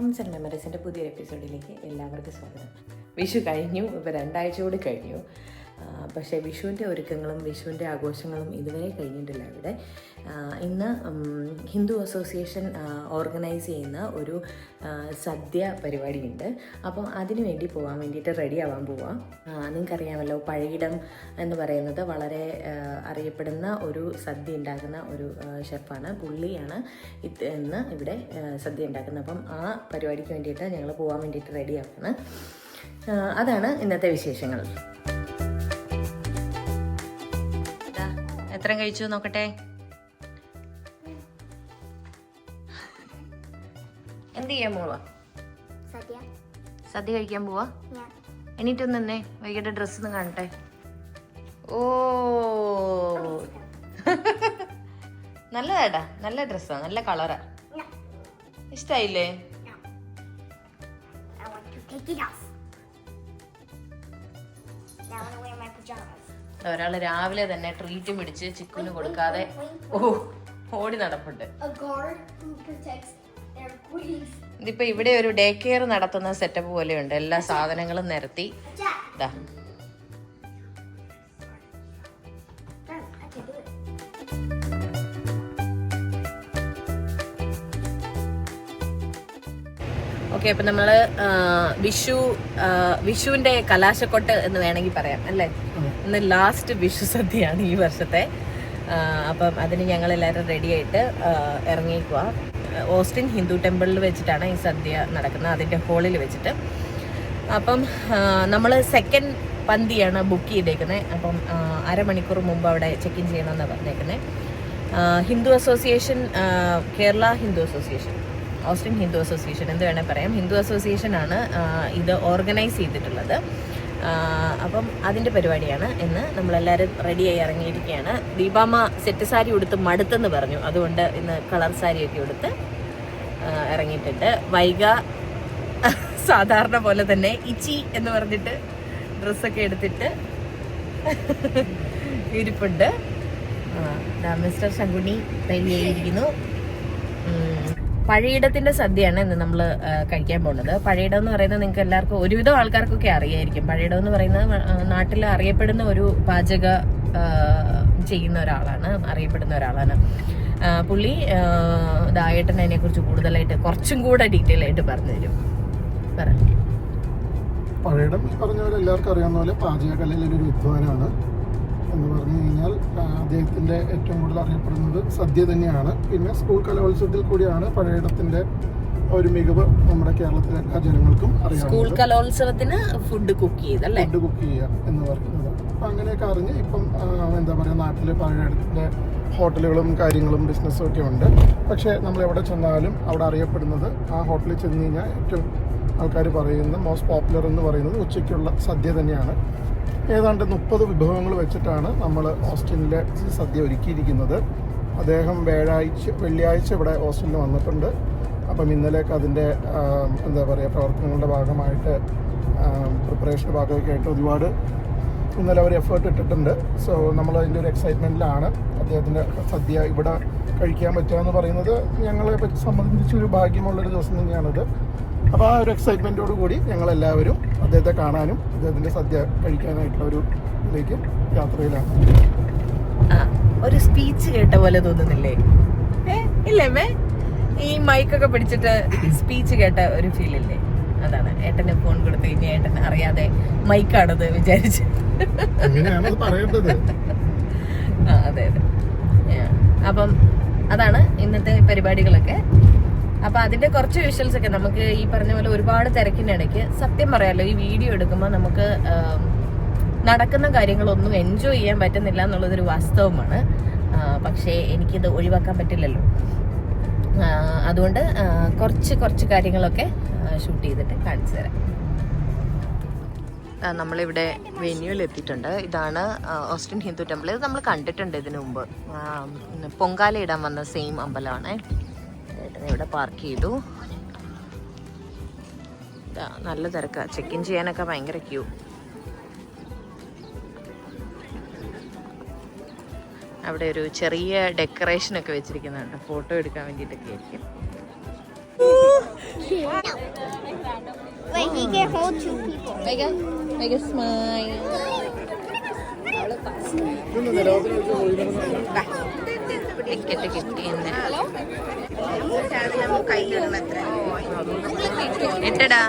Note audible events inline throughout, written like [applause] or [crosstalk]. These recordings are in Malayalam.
മോംസ് ആൻഡ് മെമ്മറീസിന്റെ പുതിയൊരു എപ്പിസോഡിലേക്ക് എല്ലാവർക്കും സ്വാഗതം. വിഷു കഴിഞ്ഞു ഇപ്പോൾ രണ്ടാഴ്ച കൂടി കഴിഞ്ഞു. പക്ഷേ വിഷുവിന്റെ ഒരുക്കങ്ങളും വിഷുവിന്റെ ആഘോഷങ്ങളും ഇതുവരെ കഴിഞ്ഞിട്ടില്ല ഇവിടെ. ഇന്ന് ഹിന്ദു അസോസിയേഷൻ ഓർഗനൈസ് ചെയ്യുന്ന ഒരു സദ്യ പരിപാടിയുണ്ട്. അപ്പോൾ അതിനു വേണ്ടി പോകാൻ വേണ്ടിയിട്ട് റെഡി ആവാൻ പോവാം. നിങ്ങൾക്കറിയാമല്ലോ പഴയിടം എന്ന് പറയുന്നത് വളരെ അറിയപ്പെടുന്ന ഒരു സദ്യ ഉണ്ടാക്കുന്ന ഒരു ഷെഫാണ്. പുള്ളിയാണ് ഇത് ഇന്ന് ഇവിടെ സദ്യ ഉണ്ടാക്കുന്നത്. അപ്പം ആ പരിപാടിക്ക് വേണ്ടിയിട്ട് ഞങ്ങൾ പോകാൻ വേണ്ടിയിട്ട് റെഡി ആ, അതാണ് ഇന്നത്തെ വിശേഷങ്ങൾ. എത്ര കഴിച്ചു നോക്കട്ടെ. എന്ത് ചെയ്യാൻ പോവാ? സദ്യ. കഴിക്കാൻ പോവാ? എണീറ്റൊന്ന് തന്നെ വൈകിട്ട് ഡ്രസ് ഒന്ന് കാണട്ടെ. ഓ. നല്ലതാടാ. നല്ല ഡ്രസ്സാ നല്ല കളറാ ഇഷ്ടായില്ലേ. Now I want to wear my pajamas. ഒരാൾ രാവിലെ തന്നെ ട്രീറ്റ് പിടിച്ച് ചിക്കുന് കൊടുക്കാതെ ഓ ഓടി നടപ്പുണ്ട്. ഇതിപ്പോ ഇവിടെ ഒരു ഡേ കെയർ നടത്തുന്ന സെറ്റപ്പ് പോലെയുണ്ട് എല്ലാ സാധനങ്ങളും നിരത്തി. ഇതാ ഓക്കെ അപ്പം നമ്മൾ വിഷു വിഷുവിന്റെ കലാശക്കൊട്ട് എന്ന് വേണമെങ്കിൽ പറയാം അല്ലേ? ഇന്ന് ലാസ്റ്റ് വിഷു സദ്യയാണ് ഈ വർഷത്തെ. അപ്പം അതിന് ഞങ്ങൾ എല്ലാവരും റെഡിയായിട്ട് ഇറങ്ങിക്കുക ഓസ്റ്റിൻ ഹിന്ദു ടെമ്പിളിൽ വെച്ചിട്ടാണ് ഈ സദ്യ നടക്കുന്നത് അതിന്റെ ഹോളിൽ വെച്ചിട്ട്. അപ്പം നമ്മൾ സെക്കൻഡ് പന്തിയാണ് ബുക്ക് ചെയ്തേക്കുന്നത് അപ്പം അരമണിക്കൂർ മുമ്പ് അവിടെ ചെക്ക് ഇൻ ചെയ്യണമെന്നാണ് പറഞ്ഞേക്കുന്നത് Hindu Association Kerala Hindu Association Austin Hindu Association എന്ത് വേണേൽ പറയാം. ഹിന്ദു അസോസിയേഷൻ ആണ് ഇത് ഓർഗനൈസ് ചെയ്തിട്ടുള്ളത്. അപ്പം അതിന്റെ പരിപാടിയാണ്. എന്ന് നമ്മളെല്ലാവരും റെഡിയായി ഇറങ്ങിയിരിക്കുകയാണ്. ദീപാമ്മ സെറ്റ് സാരി ഉടുത്ത് മടുത്തെന്ന് പറഞ്ഞു. അതുകൊണ്ട് ഇന്ന് കളർ സാരിയൊക്കെ ഉടുത്ത് ഇറങ്ങിയിട്ടുണ്ട്. വൈക സാധാരണ പോലെ തന്നെ ഇച്ചി എന്ന് പറഞ്ഞിട്ട് ഡ്രസ്സൊക്കെ എടുത്തിട്ട് ഇരിപ്പുണ്ട്. മിസ്റ്റർ ശങ്കുണി റെഡിയായിരിക്കുന്നു. പഴയിടത്തിന്റെ സദ്യയാണ് ഇന്ന് നമ്മൾ കഴിക്കാൻ പോകുന്നത്. പഴയിടം എന്ന് പറയുന്നത് നിങ്ങൾക്ക് എല്ലാവർക്കും ഒരുവിധം ആൾക്കാർക്കൊക്കെ അറിയായിരിക്കും. പഴയിടം എന്ന് പറയുന്നത് നാട്ടിൽ അറിയപ്പെടുന്ന ഒരു പാചക ചെയ്യുന്ന ഒരാളാണ് അറിയപ്പെടുന്ന ഒരാളാണ്. പുള്ളി ദായേട്ടൻ അതിനെ കുറിച്ച് കൂടുതലായിട്ട് കുറച്ചും കൂടെ ഡീറ്റെയിൽ ആയിട്ട് പറഞ്ഞു തരും. പറ പഴയിടം പറഞ്ഞ പോലെ എല്ലാവർക്കും അറിയാവുന്ന പോലെ പാചകകലയിലെ ഒരു വിദ്വാനാണ്. എന്ന് പറഞ്ഞു കഴിഞ്ഞാൽ അദ്ദേഹത്തിന്റെ ഏറ്റവും കൂടുതൽ അറിയപ്പെടുന്നത് സദ്യ തന്നെയാണ്. പിന്നെ സ്കൂൾ കലോത്സവത്തിൽ കൂടിയാണ് പഴയടത്തിന്റെ ഒരു മികവ് നമ്മുടെ കേരളത്തിലെ എല്ലാ ജനങ്ങൾക്കും സ്കൂൾ കലോത്സവത്തിന് ഫുഡ് കുക്ക് ചെയ്തല്ലേ ഫുഡ് കുക്ക് ചെയ്യുക എന്ന് പറയുന്നത്. അപ്പം അങ്ങനെയൊക്കെ അറിഞ്ഞ് ഇപ്പം എന്താ പറയുക നാട്ടിൽ പഴയടത്തിന്റെ ഹോട്ടലുകളും കാര്യങ്ങളും ബിസിനസ്സും ഒക്കെ ഉണ്ട്. പക്ഷേ നമ്മൾ എവിടെ ചെന്നാലും അവിടെ അറിയപ്പെടുന്നത് ആ ഹോട്ടലിൽ ചെന്ന് കഴിഞ്ഞാൽ ഏറ്റവും ആൾക്കാർ പറയുന്ന മോസ്റ്റ് പോപ്പുലർ എന്ന് പറയുന്നത് ഉച്ചയ്ക്കുള്ള സദ്യ തന്നെയാണ്. ഏതാണ്ട് മുപ്പത് വിഭവങ്ങൾ വെച്ചിട്ടാണ് നമ്മൾ ഓസ്റ്റിനിലെ സദ്യ ഒരുക്കിയിരിക്കുന്നത്. അദ്ദേഹം വ്യാഴാഴ്ച വെള്ളിയാഴ്ച ഇവിടെ ഓസ്റ്റിനിൽ വന്നിട്ടുണ്ട്. അപ്പം ഇന്നലെയൊക്കെ അതിന്റെ എന്താ പറയുക പ്രവർത്തനങ്ങളുടെ ഭാഗമായിട്ട് പ്രിപ്പറേഷന്റെ ഭാഗമൊക്കെ ആയിട്ട് ഒരുപാട് ഇന്നലെ അവർ എഫേർട്ട് ഇട്ടിട്ടുണ്ട്. സോ നമ്മൾ അതിന്റെ ഒരു എക്സൈറ്റ്മെന്റിലാണ് അദ്ദേഹത്തിന്റെ സദ്യ ഇവിടെ കഴിക്കാൻ പറ്റുക എന്ന് പറയുന്നത്. ഞങ്ങളെ പറ്റി സംബന്ധിച്ചൊരു ഭാഗ്യമുള്ളൊരു ദിവസം തന്നെയാണിത്. അപ്പോൾ ആ ഒരു എക്സൈറ്റ്മെന്റോട് കൂടി ഞങ്ങളെല്ലാവരും അദ്ദേഹത്തെ കാണാനും അദ്ദേഹത്തിന്റെ സദ്യ കഴിക്കാനായിട്ടുള്ള ഒരു ഇതിലേക്ക് യാത്രയിലാണ്. ഒരു സ്പീച്ച് കേട്ട പോലെ തോന്നുന്നില്ലേ? ഇല്ലേ മേ? ഈ മൈക്കൊക്കെ പിടിച്ചിട്ട് സ്പീച്ച് കേട്ട ഒരു ഫീൽ ഇല്ലേ? അതാണ്. ഏട്ടന് ഫോൺ കൊടുത്തു കഴിഞ്ഞാൽ ഏട്ടൻ അറിയാതെ മൈക്കാണത് വിചാരിച്ച്. അത് ആ അതെ. അപ്പം അതാണ് ഇന്നത്തെ പരിപാടികളൊക്കെ. അപ്പൊ അതിന്റെ കുറച്ച് വിഷ്വൽസ് ഒക്കെ നമുക്ക് ഈ പറഞ്ഞ പോലെ ഒരുപാട് തിരക്കിനിടയ്ക്ക് സത്യം പറയാലോ ഈ വീഡിയോ എടുക്കുമ്പോൾ നമുക്ക് നടക്കുന്ന കാര്യങ്ങളൊന്നും എൻജോയ് ചെയ്യാൻ പറ്റുന്നില്ല എന്നുള്ളതൊരു വാസ്തവമാണ്. പക്ഷേ എനിക്കിത് ഒഴിവാക്കാൻ പറ്റില്ലല്ലോ. അതുകൊണ്ട് കുറച്ച് കുറച്ച് കാര്യങ്ങളൊക്കെ ഷൂട്ട് ചെയ്തിട്ട് കാണിച്ചു തരാം. നമ്മളിവിടെ വെന്യൂവിൽ എത്തിയിട്ടുണ്ട് ഇതാണ് ഓസ്റ്റിൻ ഹിന്ദു ടെമ്പിൾ ഇത് നമ്മൾ കണ്ടിട്ടുണ്ട് ഇതിനു മുമ്പ്. പൊങ്കാല ഇടാൻ വന്ന സെയിം അമ്പലമാണ്. ഇവിടെ പാർക്ക് ചെയ്തു. ഇതാ, നല്ല തിരക്കാണ് ചെക്കിൻ ഇൻ ചെയ്യാനൊക്കെ ഭയങ്കര ക്യൂ അവിടെ ഒരു ചെറിയ ഡെക്കറേഷൻ ഒക്കെ വെച്ചിരിക്കുന്നുണ്ട്. ഫോട്ടോ എടുക്കാൻ വേണ്ടിയിട്ടൊക്കെ ആയിരിക്കും. Wait, he can hold two people. Make a, make a smile. Ticket കിട്ടിയെന്ന്. എട്ടടാ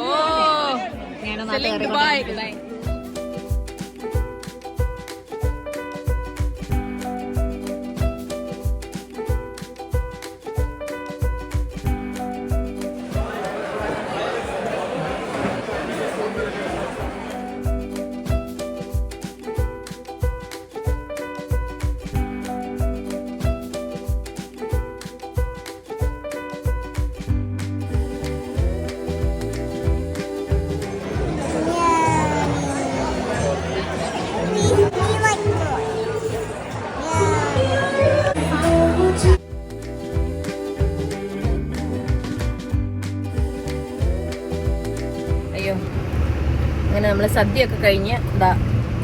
ഓ ബൈ സദ്യയൊക്കെ കഴിഞ്ഞ് ഇതാ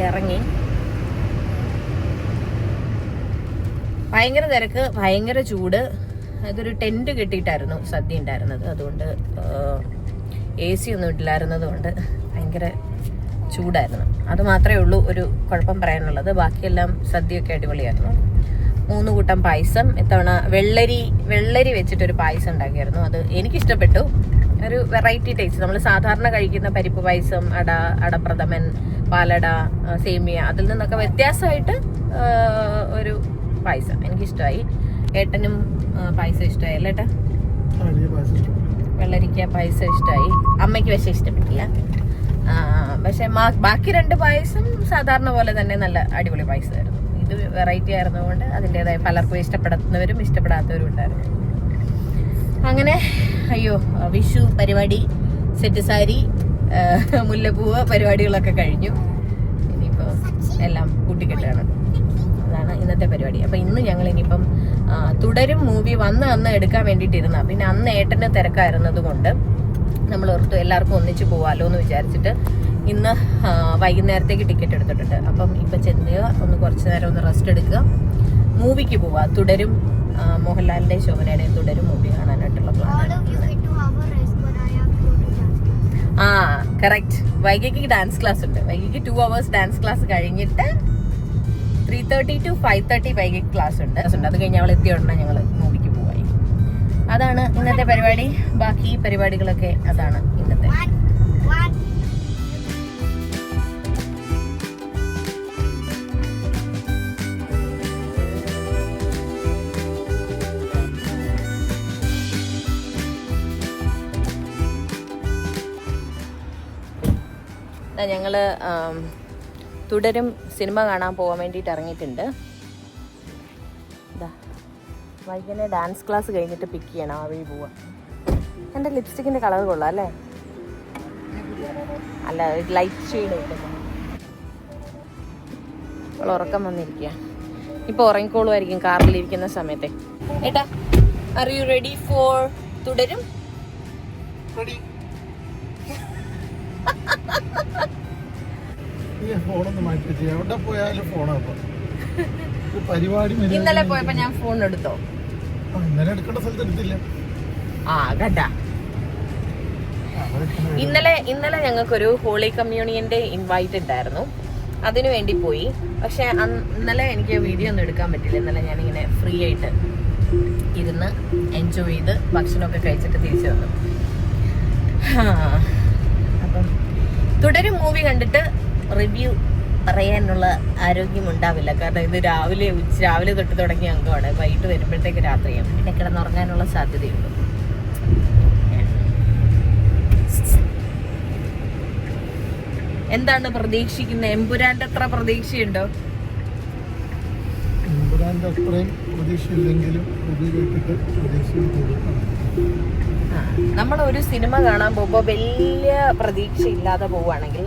ഇറങ്ങി. ഭയങ്കര തിരക്ക് ഭയങ്കര ചൂട്. അതൊരു ടെന്റ് കെട്ടിയിട്ടായിരുന്നു സദ്യ ഉണ്ടായിരുന്നത്. അതുകൊണ്ട് എ സി ഒന്നും ഇട്ടില്ലായിരുന്നത് കൊണ്ട് ഭയങ്കര ചൂടായിരുന്നു. അത് മാത്രമേ ഉള്ളൂ ഒരു കുഴപ്പം പറയാനുള്ളത്. ബാക്കിയെല്ലാം സദ്യയൊക്കെ അടിപൊളിയായിരുന്നു. മൂന്ന് കൂട്ടം പായസം ഇത്തവണ വെള്ളരി വെള്ളരി വെച്ചിട്ടൊരു പായസം ഉണ്ടാക്കിയായിരുന്നു. അത് എനിക്കിഷ്ടപ്പെട്ടു. ഒരു വെറൈറ്റി ടേസ്റ്റ് നമ്മൾ സാധാരണ കഴിക്കുന്ന പരിപ്പ് പായസം അട അടപ്രഥമൻ പാലട സേമിയ അതിൽ നിന്നൊക്കെ വ്യത്യാസമായിട്ട് ഒരു പായസം എനിക്കിഷ്ടമായി. ഏട്ടനും പായസം ഇഷ്ടമായി അല്ലേ വെള്ളരിക്ക പായസം ഇഷ്ടമായി. അമ്മയ്ക്ക് പക്ഷേ ഇഷ്ടപ്പെട്ടില്ല. പക്ഷെ ബാക്കി രണ്ട് പായസം സാധാരണ പോലെ തന്നെ നല്ല അടിപൊളി പായസമായിരുന്നു. ഇത് വെറൈറ്റി ആയിരുന്നതുകൊണ്ട് അതിന്റെതായ പലർക്കും ഇഷ്ടപ്പെടുന്നവരും ഇഷ്ടപ്പെടാത്തവരും ഉണ്ടായിരുന്നു. അങ്ങനെ അയ്യോ വിഷു പരിപാടി സെറ്റ് സാരി മുല്ലപ്പൂവ് പരിപാടികളൊക്കെ കഴിഞ്ഞു. ഇനിയിപ്പോൾ എല്ലാം കൂട്ടിക്കെട്ടാണ്. അതാണ് ഇന്നത്തെ പരിപാടി. അപ്പൊ ഇന്ന് ഞങ്ങൾ ഇനിയിപ്പം തുടരും മൂവി വന്ന് അന്ന് എടുക്കാൻ വേണ്ടിയിട്ടിരുന്ന. പിന്നെ അന്ന് ഏട്ടന് തിരക്കായിരുന്നത് കൊണ്ട് നമ്മൾ ഓർത്തു എല്ലാവർക്കും ഒന്നിച്ച് പോവാലോ എന്ന് വിചാരിച്ചിട്ട് ഇന്ന് വൈകുന്നേരത്തേക്ക് ടിക്കറ്റ് എടുത്തിട്ടുണ്ട്. അപ്പം ഇപ്പൊ ചെന്നുക ഒന്ന് കുറച്ച് നേരം ഒന്ന് റെസ്റ്റ് എടുക്കുക. മൂവിക്ക് പോവാ. തുടരും മോഹൻലാലിന്റെ ശോഭനയുടെയും തുടരും മൂവി കാണാനായിട്ടുള്ള പ്ലാൻ. ആ കറക്റ്റ് വൈകിക്ക് ഡാൻസ് ക്ലാസ് ഉണ്ട്. വൈകിക്ക് ടു അവേഴ്സ് ഡാൻസ് ക്ലാസ് കഴിഞ്ഞിട്ട് three thirty to five thirty വൈകിക്ക് class ഉണ്ട്. ഉണ്ട്. അത് കഴിഞ്ഞ് അവൾ എത്തിയ ഉടനെ ഞങ്ങൾ മൂവിക്ക് പോവായി അതാണ് ഇന്നത്തെ പരിപാടി. ബാക്കി പരിപാടികളൊക്കെ അതാണ് ഇന്നത്തെ. ഞങ്ങൾ തുടരും സിനിമ കാണാൻ പോകാൻ വേണ്ടിയിട്ട് ഇറങ്ങിയിട്ടുണ്ട്. ഇതാ വൈകുന്നേരം ഡാൻസ് ക്ലാസ് കഴിഞ്ഞിട്ട് പിക്ക് ചെയ്യണം ആ വഴി പോവാം. എന്റെ ലിപ്സ്റ്റിക്കിന്റെ കളർ കൊള്ളാം അല്ലേ? അല്ല ലൈറ്റ് ഷെയ്ഡ് അവൾ ഉറക്കം വന്നിരിക്കുക ഇപ്പോൾ ഉറങ്ങിക്കോളുമായിരിക്കും കാറിലിരിക്കുന്ന സമയത്തെ. ഏട്ടാ ആർ യു റെഡി ഫോർ തുടരും? [laughs] ഈ ഫോണൊന്ന് മാറ്റി വെച്ച്. എവിടെ പോയാലും ഫോണാ ഇപ്പൊ. പരിപാടി [laughs] ഇന്നലെ പോയപ്പോ ഞാൻ ഫോൺ എടുത്തോ? ഇന്നലെ എടുക്കേണ്ട സ്ഥലത്ത് എടുത്തില്ല. ആ അതൊക്കെ ഇന്നലെ ഇന്നലെ ഞങ്ങൾക്കൊരു ഹോളി കമ്മ്യൂണിയന്റെ ഇൻവൈറ്റ് ഉണ്ടായിരുന്നു. അതിനു വേണ്ടി പോയി. പക്ഷെ ഇന്നലെ എനിക്ക് വീഡിയോ ഒന്നും എടുക്കാൻ പറ്റില്ല. ഇന്നലെ ഞാൻ ഇങ്ങനെ ഫ്രീ ആയിട്ട് ഇരുന്ന് എൻജോയ് ചെയ്ത് ഭക്ഷണമൊക്കെ കഴിച്ചിട്ട് തിരിച്ചു വന്നു. അപ്പം തുടരും മൂവി കണ്ടിട്ട് റിവ്യൂ പറയാനുള്ള ആരോഗ്യമുണ്ടാവില്ല. കാരണം ഇത് രാവിലെ ഉച്ച രാവിലെ തൊട്ട് തുടങ്ങിയ അംഗമാണ്. വൈകിട്ട് വരുമ്പോഴത്തേക്ക് രാത്രിയും പിന്നെ കിടന്നുറങ്ങാനുള്ള സാധ്യതയുണ്ട്. എന്താണ് പ്രതീക്ഷിക്കുന്നത്? എമ്പുരാന്റെ അത്ര പ്രതീക്ഷയുണ്ടോ? അത്രയും പ്രതീക്ഷയില്ലെങ്കിലും കേട്ടിട്ട് നമ്മൾ ഒരു സിനിമ കാണാൻ പോകുമ്പോൾ വലിയ പ്രതീക്ഷ ഇല്ലാതെ പോവുകയാണെങ്കിൽ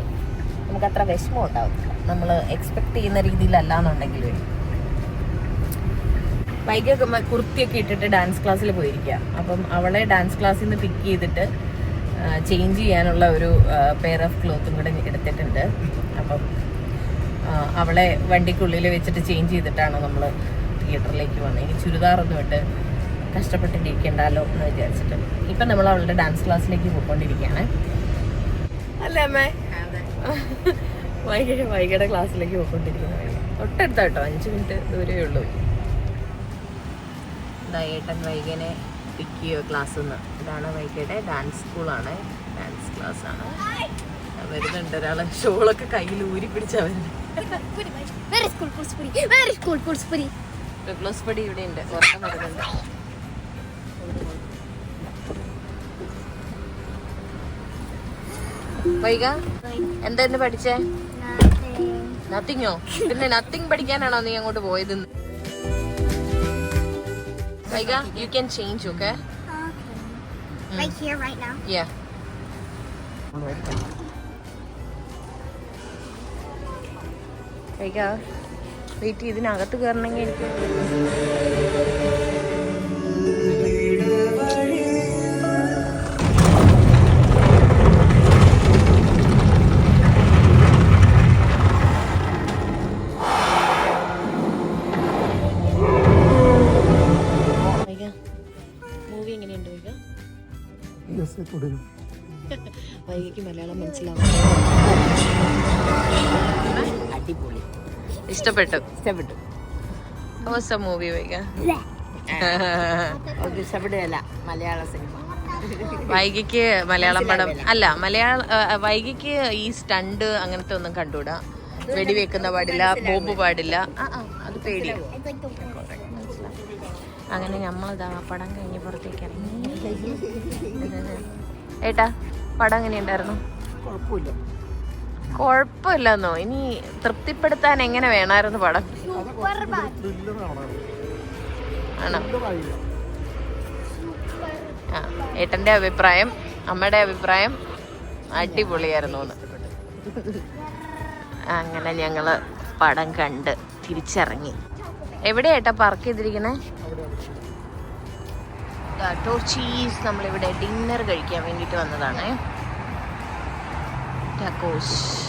നമുക്ക് അത്ര വിഷമം ഉണ്ടാവത്തില്ല നമ്മൾ എക്സ്പെക്ട് ചെയ്യുന്ന രീതിയിലല്ല എന്നുണ്ടെങ്കിൽ വൈകിയൊക്കെ കുർത്തിയൊക്കെ ഇട്ടിട്ട് ഡാൻസ് ക്ലാസ്സിൽ പോയിരിക്കുക അപ്പം അവളെ ഡാൻസ് ക്ലാസ്സിൽ നിന്ന് പിക്ക് ചെയ്തിട്ട് ചേഞ്ച് ചെയ്യാനുള്ള ഒരു പെയർ ഓഫ് ക്ലോത്തും കൂടെ എടുത്തിട്ടുണ്ട്. അപ്പം അവളെ വണ്ടിക്കുള്ളിൽ വെച്ചിട്ട് ചേഞ്ച് ചെയ്തിട്ടാണ് നമ്മൾ തിയേറ്ററിലേക്ക് വന്നത് ഇനി ചുരിദാറൊന്നും ഇട്ട് കഷ്ടപ്പെട്ടിരിക്കണ്ടല്ലോ എന്ന് വിചാരിച്ചിട്ട്. ഇപ്പം നമ്മൾ അവളുടെ ഡാൻസ് ക്ലാസ്സിലേക്ക് പോയിക്കൊണ്ടിരിക്കുകയാണ് അല്ലേ അമ്മേ? [laughs] വൈകിട്ട് വൈകിയുടെ ക്ലാസ്സിലേക്ക് പോയിക്കൊണ്ടിരിക്കുന്നത് തൊട്ടടുത്ത കേട്ടോ അഞ്ച് മിനിറ്റ് ദൂരമേ ഉള്ളൂ. ഏട്ടൻ വൈകിനെ പിക്ക് ചെയ്യുക ക്ലാസ്സിൽ നിന്ന് ഇതാണ് വൈകിയുടെ ഡാൻസ് സ്കൂളാണ് ഡാൻസ് ക്ലാസ് ആണ്. വരുന്നുണ്ട് ഒരാളെ. ഷോളൊക്കെ കയ്യിൽ ഊരി പിടിച്ചാ വരുന്നത് ഇവിടെ ഉണ്ട് ഉറക്കം വരുന്നുണ്ട്. വൈക? എന്തായിരുന്നു പഠിച്ചേ. നത്തിങ്ങോ പിന്നെ നത്തിങ് പഠിക്കാനാണോ നീ അങ്ങോട്ട് പോയത് Vaika you can change okay Vaika wait ഇതിനകത്ത് കയറണമെങ്കിൽ എനിക്ക് ഇഷ്ടപ്പെട്ടു. ഇഷ്ടപ്പെട്ടു. മൂവി [laughs] മലയാള സിനിമ. വൈകിക്ക് മലയാളം പടം. അല്ല മലയാള വൈകിക്ക് ഈ സ്റ്റണ്ട് അങ്ങനത്തെ ഒന്നും കണ്ടുകൂടാ. വെടിവെക്കുന്ന പാടില്ല ബോംബ് പാടില്ല. അത് പേടി അങ്ങനെ നമ്മൾ പടം കഴിഞ്ഞ് പുറത്തേക്ക് ഇറങ്ങി. [laughs] ഏട്ടാ പടം എങ്ങനെയുണ്ടായിരുന്നു? കുഴപ്പമില്ല. കുഴപ്പമില്ലെന്നോ. ഇനി തൃപ്തിപ്പെടുത്താൻ എങ്ങനെ വേണമായിരുന്നു പടം? ആണോ? ആ ഏട്ടന്റെ അഭിപ്രായം അമ്മയുടെ അഭിപ്രായം അടിപൊളിയായിരുന്നു എന്ന്. അങ്ങനെ ഞങ്ങൾ പടം കണ്ട് തിരിച്ചിറങ്ങി. എവിടെയാ ഏട്ടാ പാർക്ക് ചെയ്തിരിക്കണേ ടോർച്ചീസ് നമ്മളിവിടെ ഡിന്നർ കഴിക്കാൻ വേണ്ടിയിട്ട് വന്നതാണ്. ടാക്കോസ്.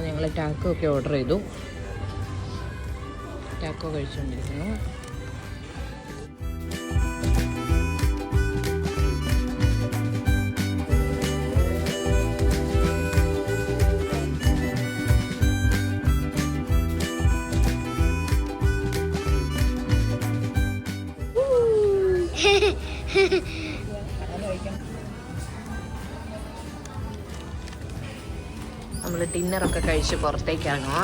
ഞങ്ങൾ ടാക്കോ ഒക്കെ ഓർഡർ ചെയ്തു. ടാക്കോ കഴിച്ചുകൊണ്ടിരിക്കുന്നു [laughs] നമ്മൾ ഡിന്നറൊക്കെ കഴിച്ച് പുറത്തേക്ക് ഇറങ്ങുക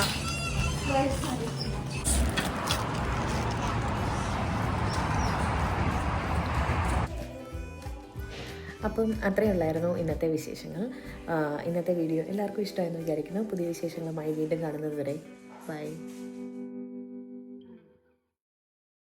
അപ്പം അത്രയേ ഉള്ളായിരുന്നു ഇന്നത്തെ വിശേഷങ്ങൾ. ഇന്നത്തെ വീഡിയോ എല്ലാവർക്കും ഇഷ്ടമായെന്ന് വിചാരിക്കുന്നു. പുതിയ വിശേഷങ്ങളുമായി വീണ്ടും കാണുന്നത് വരെ ബൈ.